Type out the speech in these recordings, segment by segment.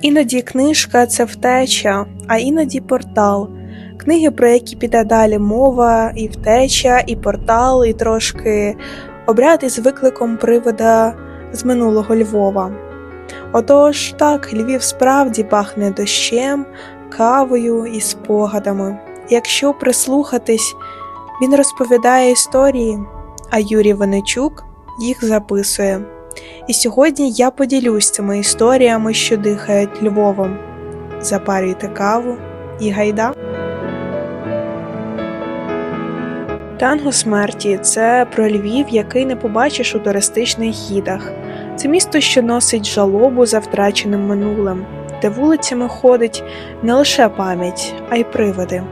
Іноді книжка це втеча, а іноді портал. Книги, про які піде далі мова, і втеча, і портал, і трошки обряд із викликом привода з минулого Львова. Отож, так, Львів справді пахне дощем, кавою і спогадами. Якщо прислухатись, він розповідає історії, а Юрій Венечук їх записує. І сьогодні я поділюсь цими історіями, що дихають Львовом. Запарюйте каву і гайда. Танго смерті це про Львів, який не побачиш у туристичних гідах. Це місто, що носить жалобу за втраченим минулим, де вулицями ходить не лише пам'ять, а й привиди.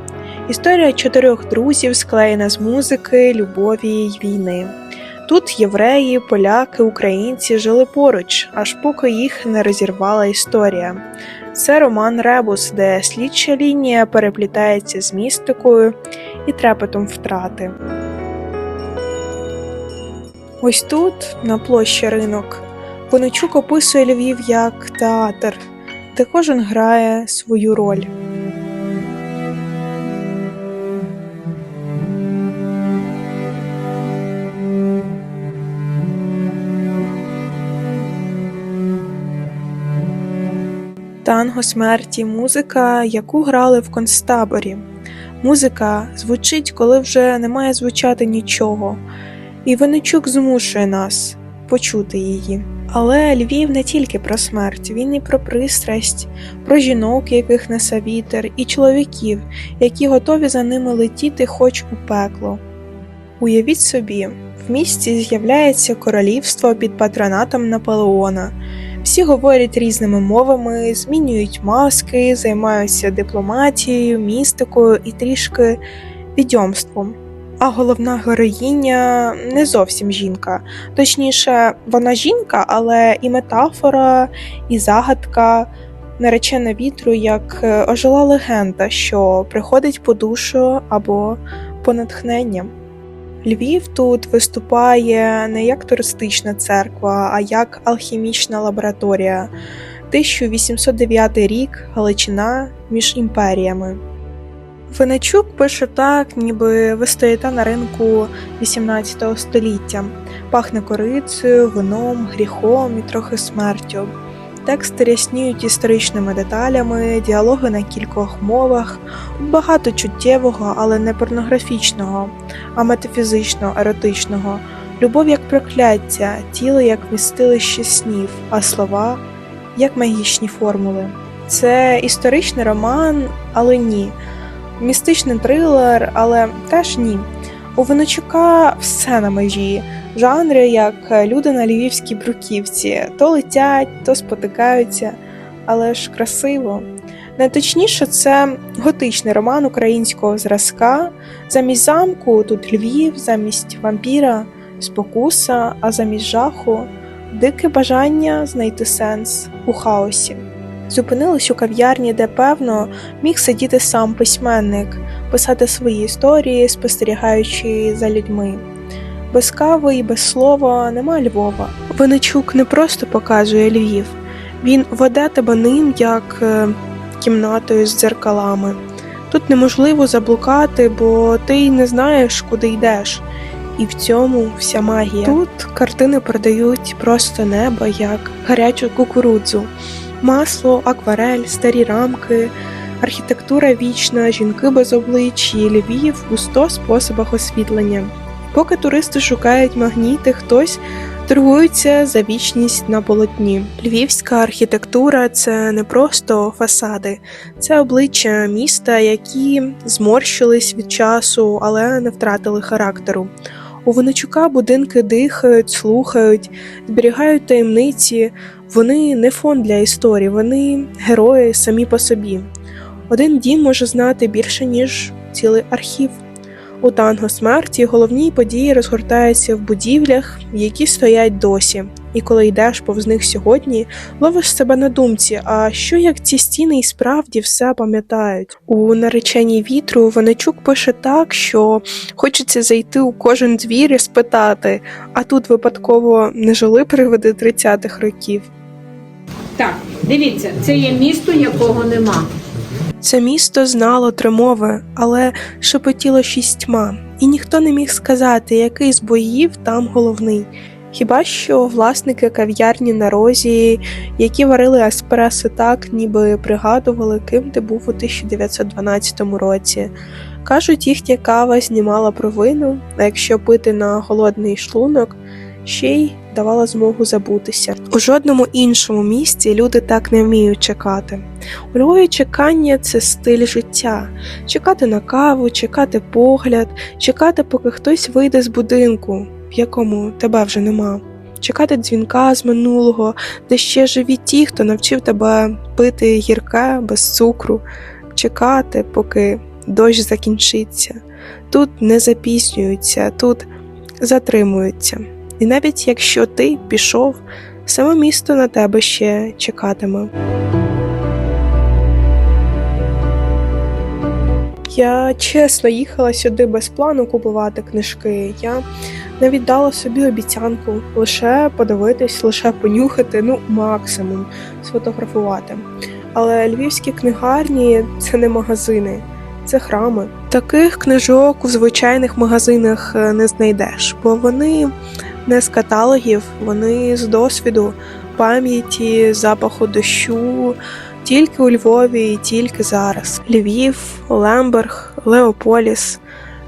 Історія чотирьох друзів склеєна з музики, любові й війни. Тут євреї, поляки, українці жили поруч, аж поки їх не розірвала історія. Це роман Ребус, де слідча лінія переплітається з містикою і трепетом втрати. Ось тут, на площі ринок, Воничук описує Львів як театр, де кожен грає свою роль. Танго смерті музика, яку грали в концтаборі. Музика звучить, коли вже не має звучати нічого, і Винничук змушує нас почути її. Але Львів не тільки про смерть, він і про пристрасть, про жінок, яких несе вітер, і чоловіків, які готові за ними летіти хоч у пекло. Уявіть собі, в місті з'являється королівство під патронатом Наполеона. Всі говорять різними мовами, змінюють маски, займаються дипломатією, містикою і трішки відьомством. А головна героїня не зовсім жінка. Точніше, вона жінка, але і метафора, і загадка наречена вітру як е, ожила легенда, що приходить по душу або по натхнення. Львів тут виступає не як туристична церква, а як алхімічна лабораторія. 1809 рік Галичина між імперіями. Виничук пише так, ніби ви стоїте на ринку 18 століття, пахне корицею, вином, гріхом і трохи смертю. Тексти рясніють історичними деталями, діалоги на кількох мовах, багато чуттєвого, але не порнографічного, а метафізично еротичного, любов як прокляття, тіло як вмістилище снів, а слова як магічні формули. Це історичний роман, але ні. Містичний трилер, але теж ні. У Виночука все на межі, жанри, як люди на львівській бруківці, то летять, то спотикаються, але ж красиво. Найточніше це готичний роман українського зразка. Замість замку тут Львів, замість вампіра, спокуса, а замість жаху дике бажання знайти сенс у хаосі. Зупинились у кав'ярні, де, певно, міг сидіти сам письменник, писати свої історії, спостерігаючи за людьми. Без кави і без слова нема Львова. Виничук не просто показує Львів, він веде тебе ним як е, кімнатою з дзеркалами. Тут неможливо заблукати, бо ти й не знаєш, куди йдеш. І в цьому вся магія. Тут картини продають просто небо як гарячу кукурудзу масло, акварель, старі рамки, архітектура вічна, жінки без облич і Львів у сто способах освітлення. Поки туристи шукають магніти, хтось торгується за вічність на полотні. Львівська архітектура це не просто фасади, це обличчя міста, які зморщились від часу, але не втратили характеру. У Виничука будинки дихають, слухають, зберігають таємниці. Вони не фон для історії, вони герої самі по собі. Один дім може знати більше, ніж цілий архів. У танго смерті головні події розгортаються в будівлях, які стоять досі. І коли йдеш повз них сьогодні, ловиш себе на думці, а що як ці стіни і справді все пам'ятають? У нареченій вітру Ванечук пише так, що хочеться зайти у кожен двір і спитати, а тут випадково не жили привиди 30-х років. Так, дивіться, це є місто, якого нема. Це місто знало три мови, але шепотіло шістьма, і ніхто не міг сказати, який з боїв там головний. Хіба що власники кав'ярні на розі, які варили еспресо так, ніби пригадували, ким ти був у 1912 році. Кажуть, їхня кава знімала провину, а якщо пити на голодний шлунок, ще й давала змогу забутися. У жодному іншому місці люди так не вміють чекати. У Львові чекання це стиль життя. Чекати на каву, чекати погляд, чекати, поки хтось вийде з будинку, в якому тебе вже нема. Чекати дзвінка з минулого, де ще живі ті, хто навчив тебе пити гірке без цукру, чекати, поки дощ закінчиться. Тут не запізнюються, тут затримуються. І навіть якщо ти пішов, саме місто на тебе ще чекатиме. Я чесно їхала сюди без плану купувати книжки. Я навіть дала собі обіцянку лише подивитись, лише понюхати, ну максимум сфотографувати. Але львівські книгарні це не магазини, це храми. Таких книжок у звичайних магазинах е, не знайдеш, бо вони не з каталогів, вони з досвіду, пам'яті, запаху дощу, тільки у Львові і тільки зараз. Львів, Лемберг, Леополіс.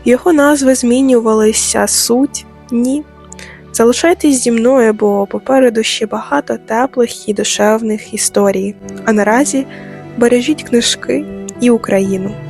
Його назви змінювалися, суть ні. Залишайтесь зі мною, бо попереду ще багато теплих і душевних історій. А наразі бережіть книжки і Україну.